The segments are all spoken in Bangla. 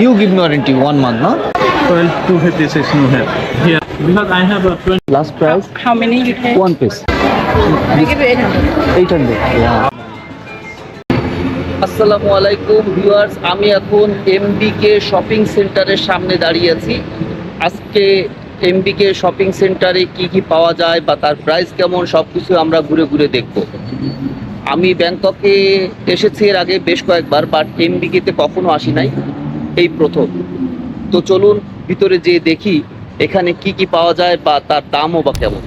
You give me warranty one month, no? 12 256 no have. Here, because I have a 20. Last price How many you take? one piece. I give you 800. 800 yeah. আসসালামু আলাইকুম ভিউয়ার্স আমি এখন এমবিকে শপিং সেন্টারের সামনে দাঁড়িয়ে আছি আজকে এমবিকে শপিং সেন্টারে কি কি পাওয়া যায় বা তার প্রাইস কেমন সব কিছু আমরা ঘুরে ঘুরে দেখব আমি ব্যাংককে এসেছি এর আগে বেশ কয়েকবার বাট এমবিকেতে কখনো আসি নাই এই প্রথম। তো চলুন ভিতরে যেয়ে দেখি এখানে কি কি পাওয়া যায় বা তার দামও বা কেমন।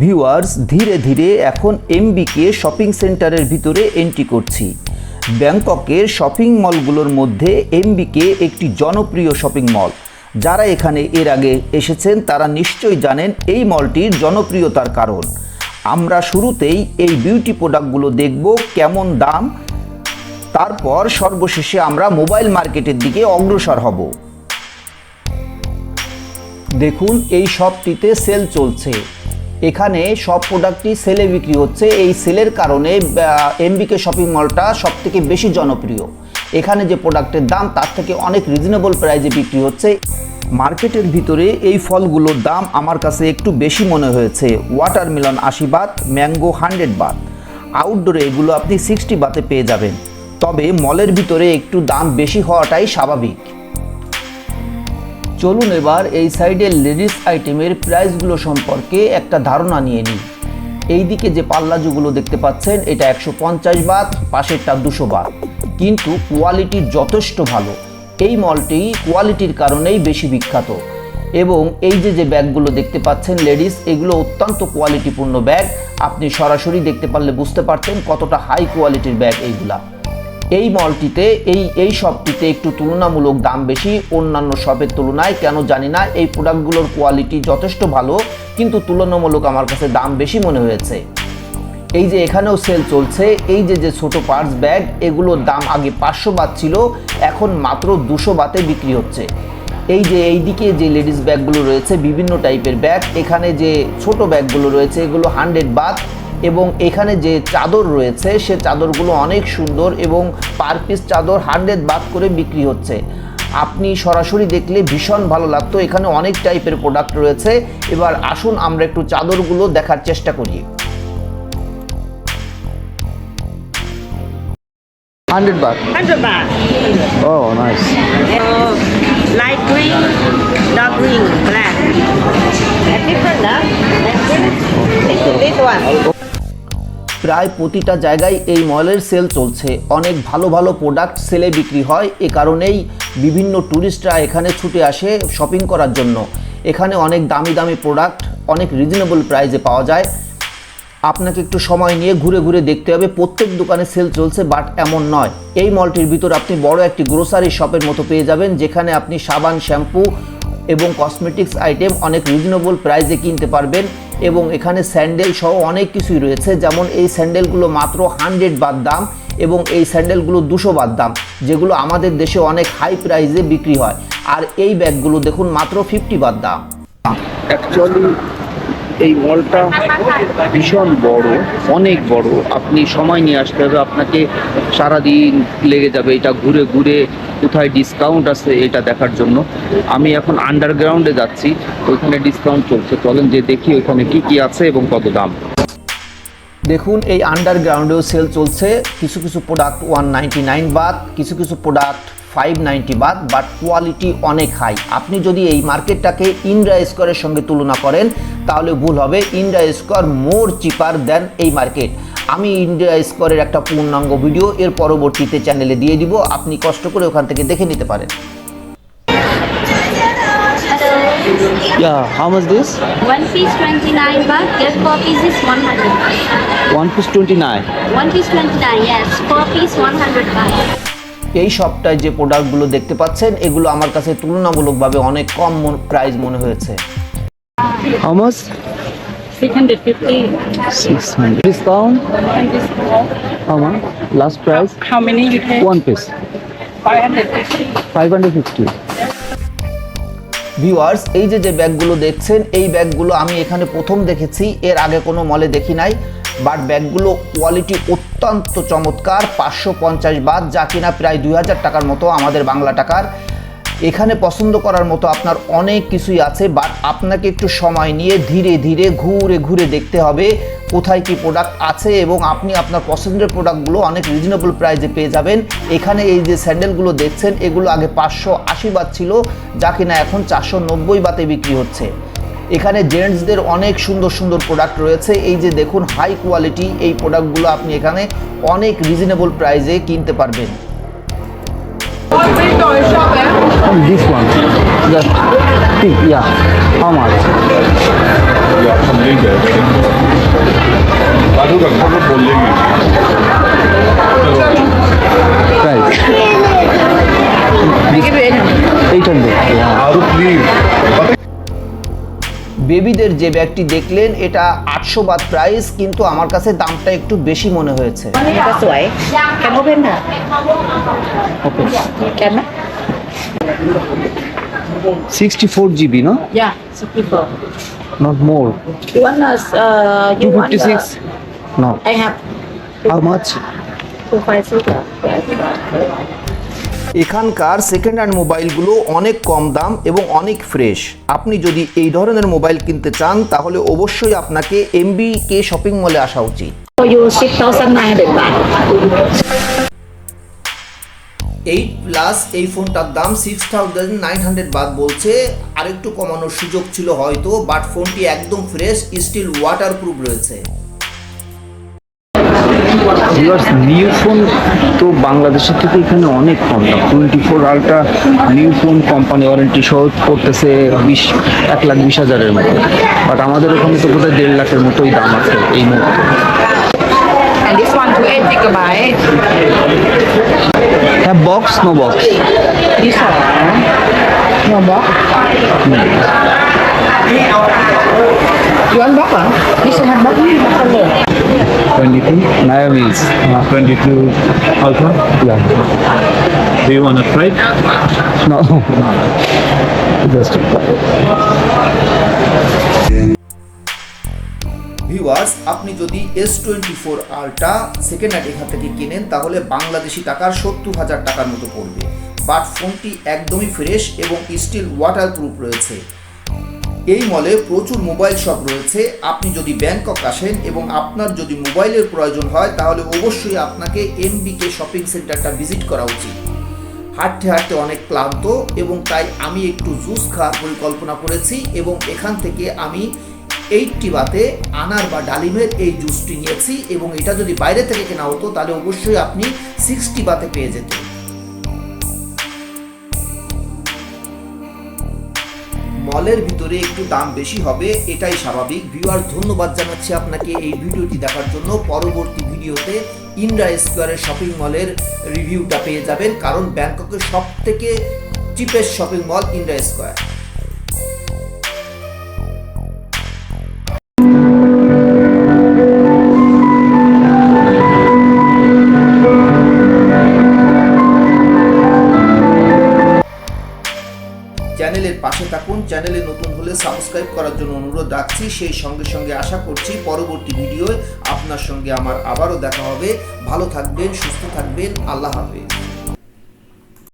ভিউয়ার্স ধীরে ধীরে এখন এমবিকে শপিং সেন্টারের ভিতরে এন্ট্রি করছি। ব্যাংককের শপিং মলগুলোর মধ্যে এমবিকে একটি জনপ্রিয় শপিং মল যারা এখানে এর আগে এসেছেন, তারা নিশ্চয়ই জানেন এই মলটির জনপ্রিয়তার কারণ। আমরা শুরুতেই এই বিউটি প্রোডাক্টগুলো দেখব, কেমন দাম তারপর সর্বশেষে আমরা মোবাইল মার্কেটের দিকে অগ্রসর হব। দেখুন, এই শপটিতে সেল চলছে। এখানে সব প্রোডাক্টই সেলে বিক্রি হচ্ছে। এই সেলের কারণে এমবিকে শপিং মলটা সব থেকে বেশি জনপ্রিয়। এখানে যে প্রোডাক্টের দাম, তার থেকে অনেক রিজনেবল প্রাইসে বিক্রি হচ্ছে। মার্কেটের ভিতরে এই ফলগুলোর দাম আমার কাছে একটু বেশি মনে হয়েছে। ওয়াটারমেলন আশি বাত, ম্যাঙ্গো হান্ড্রেড বাত। আউটডোরে এগুলো আপনি সিক্সটি বাতে পেয়ে যাবেন। তবে মলের ভিতরে একটু দাম বেশি হওয়াটাই স্বাভাবিক। চলুন এবার এই সাইডের লেডিস আইটেমের প্রাইসগুলো সম্পর্কে একটা ধারণা নিয়ে নিই। এই দিকে যে পাল্লাজুগুলো দেখতে পাচ্ছেন, এটা একশো পঞ্চাশ বাত, পাশেরটা দুশো বাত। কিন্তু কোয়ালিটি যথেষ্ট ভালো। এই মলটি কোয়ালিটির কারণেই বেশি বিখ্যাত। এবং এই যে যে ব্যাগগুলো দেখতে পাচ্ছেন লেডিস, এগুলো অত্যন্ত কোয়ালিটিপূর্ণ ব্যাগ। আপনি সরাসরি দেখতে পারলে বুঝতে পারতেন কতটা হাই কোয়ালিটির ব্যাগ এইগুলা। এই মলটিতে, এই এই শপটিতে একটু তুলনামূলক দাম বেশি, অন্যান্য শপের তুলনায়, কেন জানি না, এই প্রোডাক্টগুলোর কোয়ালিটি যথেষ্ট ভালো, কিন্তু তুলনামূলক আমার কাছে দাম বেশি মনে হয়েছে। এই যে এখানেও সেল চলছে, এই যে যে ছোট পার্স ব্যাগ এগুলোর দাম আগে পাঁচশো বাত ছিল, এখন মাত্র দুশো বাতে বিক্রি হচ্ছে। এই যে, এই দিকে যে লেডিস ব্যাগগুলো রয়েছে, বিভিন্ন টাইপের ব্যাগ এখানে যে ছোট ব্যাগগুলো রয়েছে, এগুলো হান্ড্রেড বাত এবং এখানে যে চাদর রয়েছে সে চাদরগুলো অনেক সুন্দর এবং পার পিস চাদর হান্ড্রেড বাদ করে বিক্রি হচ্ছে আপনি সরাসরি দেখলে ভীষণ ভালো লাগতো এখানে অনেক টাইপের প্রোডাক্ট রয়েছে এবার আসুন আমরা একটু চাদরগুলো দেখার চেষ্টা করি হান্ড্রেড বাদ 100 baht. O nice dark green, black. Different, huh? This one. প্রায় প্রতিটা জায়গায় এই মলের সেল চলছে। অনেক ভালো ভালো প্রোডাক্ট সেলে বিক্রি হয়। এ কারণেই বিভিন্ন ট্যুরিস্টরা এখানে ছুটে আসে শপিং করার জন্য। এখানে অনেক দামি দামি প্রোডাক্ট অনেক রিজনেবল প্রাইসে পাওয়া যায়। আপনাকে একটু সময় নিয়ে ঘুরে ঘুরে দেখতে হবে। প্রত্যেক দোকানে সেল চলছে বাট এমন নয়। এই মলটির ভিতর আপনি বড় একটি গ্রোসারি শপের মতো পেয়ে যাবেন, যেখানে আপনি সাবান, শ্যাম্পু এবং কসমেটিক্স আইটেম অনেক রিজনেবল প্রাইসে কিনতে পারবেন এবং এখানে স্যান্ডেল সহ অনেক কিছুই রয়েছে। যেমন এই স্যান্ডেলগুলো মাত্র হান্ড্রেড বাদ দাম এবং এই স্যান্ডেলগুলো দুশো বাদ দাম, যেগুলো আমাদের দেশে অনেক হাই প্রাইসে বিক্রি হয়। আর এই ব্যাগগুলো দেখুন মাত্র ফিফটি বাদ দাম। অ্যাকচুয়ালি এই মলটা ভীষণ বড়, অনেক বড়। আপনি সময় নিয়ে আসতে হবে, আপনাকে সারাদিন লেগে যাবে। এটা ঘুরে ঘুরে কোথায় ডিসকাউন্ট আছে এটা দেখার জন্য। আমি এখন আন্ডারগ্রাউন্ডে যাচ্ছি, ওইখানে ডিসকাউন্ট চলছে। চলেন যে দেখি ওইখানে কি কি আছে এবং কত দাম। দেখুন, এই আন্ডারগ্রাউন্ডেও সেল চলছে। কিছু কিছু প্রোডাক্ট ওয়ান নাইনটি নাইন বাদ, কিছু কিছু প্রোডাক্ট ফাইভ নাইনটি বাদ বাট কোয়ালিটি অনেক হাই আপনি যদি এই মার্কেটটাকে ইন্ডিয়া স্কোয়ারের সঙ্গে তুলনা করেন, তাহলে ভুল হবে। ইন্ডিয়া স্কোয়ার মোর চিপার দেন এই মার্কেট আমি ইন্ডিয়া স্কোয়ারের একটা পূর্ণাঙ্গ ভিডিও এর পরবর্তীতে চ্যানেলে দিয়ে দিব। আপনি কষ্ট করে ওখান থেকে দেখে নিতে পারেন। Yeah, how much this? One piece 29 baht, get four pieces 100 baht. One piece 29. One piece 29, yes. Four piece 100 baht. এই সপ্তাহে যে প্রোডাক্টগুলো দেখতে পাচ্ছেন এগুলো আমার কাছে তুলনামূলকভাবে অনেক কম প্রাইস মনে হয়েছে How 650. 600. Discount? How much? Last price? How many you take? One piece. 550. 550. Viewers এই যে যে ব্যাগগুলো দেখছেন, এই ব্যাগগুলো আমি এখানে প্রথম দেখেছি, এর আগে কোনো মলে দেখি নাই বাট ব্যাগগুলো কোয়ালিটি অত্যন্ত চমৎকার, পাঁচশো পঞ্চাশ বাদ, যা কিনা প্রায় দুই হাজার টাকার মতো আমাদের বাংলা টাকার। এখানে পছন্দ করার মতো আপনার অনেক কিছুই আছে বাট আপনাকে একটু সময় নিয়ে ধীরে ধীরে ঘুরে ঘুরে দেখতে হবে কোথায় কি প্রোডাক্ট আছে এবং আপনি আপনার পছন্দের প্রোডাক্টগুলো অনেক রিজনেবল প্রাইসে পেয়ে যাবেন। এখানে এই যে স্যান্ডেলগুলো দেখছেন, এগুলো আগে পাঁচশো আশি বাদ ছিল, যা কিনা এখন চারশো নব্বই বাতে বিক্রি হচ্ছে। এখানে জেন্টসদের অনেক সুন্দর সুন্দর প্রোডাক্ট রয়েছে। এই যে দেখুন হাই কোয়ালিটি এই প্রোডাক্টগুলো আপনি এখানে অনেক রিজনেবল প্রাইসে কিনতে পারবেন। Oh, this one, the pink. yeah. How much? Yeah, some leader. I don't know. Price. Make it 800. 800. Yeah. How please? বেবিদের যে ব্যাগটি দেখলেন এটা আটশো বাদ প্রাইস কিন্তু আমার কাছে দামটা একটু বেশি মনে হয়েছে। Sixty four GB How much? এখানকার সেকেন্ড হ্যান্ড মোবাইলগুলো অনেক কম দাম এবং অনেক ফ্রেশ আপনি যদি এই ধরনের মোবাইল কিনতে চান তাহলে অবশ্যই আপনাকে এমবি কে শপিং মলে আসা উচিত। For you, 6,900 baht. Eight plus এই ফোনটার দাম সিক্স থাউজেন্ড নাইন হান্ড্রেড বাদ বলছে। আরেকটু কমানোর সুযোগ ছিল হয়তো বাট ফোনটি একদম ফ্রেশ স্টিল ওয়াটার প্রুফ রয়েছে। ভিউয়ার্স নিউ ফোন তো বাংলাদেশের থেকে এখানে অনেক কম দাম twenty four ultra new phone company warranty সহ করতেছে বিশ এক লাখ বিশ হাজারের মতো বাট আমাদের ওখানে তো বোধহয় দেড় লাখের মতোই দাম আছে এই মুহূর্তে And this one to 8 gigabyte. হ্যাঁ box no box This one. No box. You want box? Huh? This one have box. Color. Twenty two নায়ামিজ 22 Ultra. Yeah. Do you want to try? it? No. Just viewers আপনি যদি S twenty four ultra second hand এখান থেকে কিনেন তাহলে বাংলাদেশি টাকার সত্তর হাজার টাকার মতো পড়বে বাট ফোনটি একদমই ফ্রেশ এবং স্টিল ওয়াটার প্রুফ রয়েছে এই মলে প্রচুর মোবাইল শপ রয়েছে। আপনি যদি ব্যাংকক আসেন এবং আপনার যদি মোবাইলের প্রয়োজন হয়, তাহলে অবশ্যই আপনাকে এমবিকে শপিং সেন্টারটা ভিজিট করা উচিত। হাঁটতে হাঁটতে অনেক ক্লান্ত এবং তাই আমি একটু জুস খাওয়ার পরিকল্পনা করেছি এবং এখান থেকে আমি এইটটি বাতে আনার বা ডালিমের এই জুসটি নিয়েছি এবং এটা যদি বাইরে থেকে কেনা হতো, তাহলে অবশ্যই আপনি সিক্সটি বাতে পেয়ে যেতেন। মলের ভিতরে একটু দাম বেশি হবে, এটাই স্বাভাবিক। ভিউয়ার ধন্যবাদ জানাচ্ছি আপনাকে এই ভিডিওটি দেখার জন্য। পরবর্তী ভিডিওতে ইন্দ্রা স্কোয়ারের শপিং মলের রিভিউটা পেয়ে যাবেন, কারণ ব্যাংককের সব থেকে cheapest shopping mall Indra Square পাশে থাকুন, চ্যানেলে নতুন হলে সাবস্ক্রাইব করার জন্য অনুরোধ রাখছি। সেই সঙ্গে সঙ্গে আশা করছি পরবর্তী ভিডিওয় আপনার সঙ্গে আমার আবারও দেখা হবে। ভালো থাকবেন, সুস্থ থাকবেন, আল্লাহ হাফেজ।